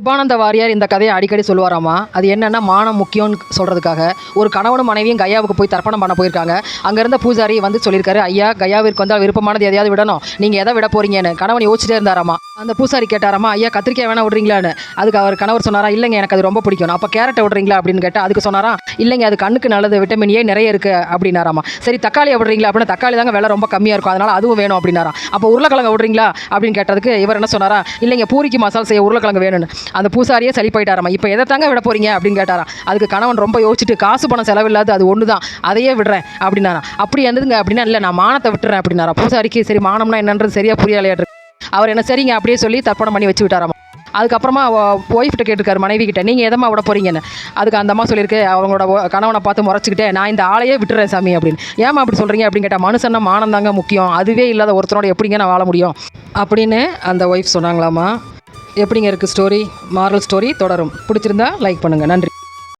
கிருபானந்த வாரியார் இந்த கதையை அடிக்கடி சொல்லுவாராமா? அது என்னென்னா மானம் முக்கியம்னு சொல்கிறதுக்காக ஒரு கணவனும் மனைவியும் கயாவுக்கு போய் தர்ப்பணம் பண்ண போயிருக்காங்க. அங்கே இருந்த பூஜாரி வந்து சொல்லியிருக்காரு ஐயா கயாவிற்கு வந்தால் விருப்பமானது எதையாவது விடணும். நீங்கள் எதை விட போறீங்கன்னு? கணவன் யோசிச்சிட்டே இருந்தாராமா? அந்த பூசாரி கேட்டாராமா ஐயா கத்திரிக்காய் வேணா விடுறீங்களான்னு? அதுக்கு அவர் கணவர் சொன்னாரா இல்லைங்க எனக்கு அது ரொம்ப பிடிக்கும். அப்போ கேரட்டை விடுறீங்களா? அப்படின்னு கேட்டால் அதுக்கு சொன்னாரா இல்லைங்க அது கண்ணுக்கு நல்லது விட்டமின் ஏ நிறைய இருக்குது அப்படின்னாராமா. சரி தக்காளி விடுறீங்களா? அப்படின்னா தக்காளி தாங்க விலை ரொம்ப கம்மியாக இருக்கும் அதனால் அதுவும் வேணும் அப்படின்னாரா அப்போ உருளைக்கிழங்கு விடுறீங்களா? அப்படின்னு கேட்டதுக்கு இவர் என்ன சொன்னாரா இல்லைங்க பூரிக்கு மசால் செய்ய உருளைக்கிழங்கு வேணும்னு. அந்த பூசாரியே சளி போயிட்டாராமா. இப்போ எதை தாங்க விட போறீங்க? அப்படின்னு கேட்டாரா அதுக்கு கணவன் ரொம்ப யோசிச்சுட்டு காசு பணம் செலவில்லாது அது ஒன்று தான் அதையே விடுறேன் அப்படின்னாரா அப்படி இருந்ததுங்க அப்படின்னா இல்லை நான் மானத்தை விட்டுறேன் அப்படின்னாரா பூசாரிக்கு சரி மானம்னா என்னன்றது சரியாக புரியலையாட்டு அவர் என்ன சரிங்க அப்படியே சொல்லி தர்ப்பணம் பண்ணி வச்சு விட்டாராம் அதுக்கப்புறமா ஒய்ஃப்கிட்ட கேட்டிருக்காரு மனைவி கிட்ட நீங்கள் எதம்மா விட போகிறீங்கன்னு அதுக்கு அந்த அம்மா சொல்லியிருக்கு அவங்களோட கணவனை பார்த்து முறைச்சிக்கிட்டே நான் இந்த ஆளையே விட்டுறேன் சாமி அப்படின்னு. ஏமா அப்படி சொல்கிறீங்க அப்படின்னு கேட்டால் மனுஷன்னா மானம் தாங்க முக்கியம். அதுவே இல்லாத ஒருத்தரோட எப்படிங்க நான் வாழ முடியும்? அப்படின்னு அந்த ஒய்ஃப் சொன்னாங்களாமா. எப்படிங்க இருக்குது ஸ்டோரி மாரல் ஸ்டோரி தொடரும். பிடிச்சிருந்தா லைக் பண்ணுங்கள் நன்றி.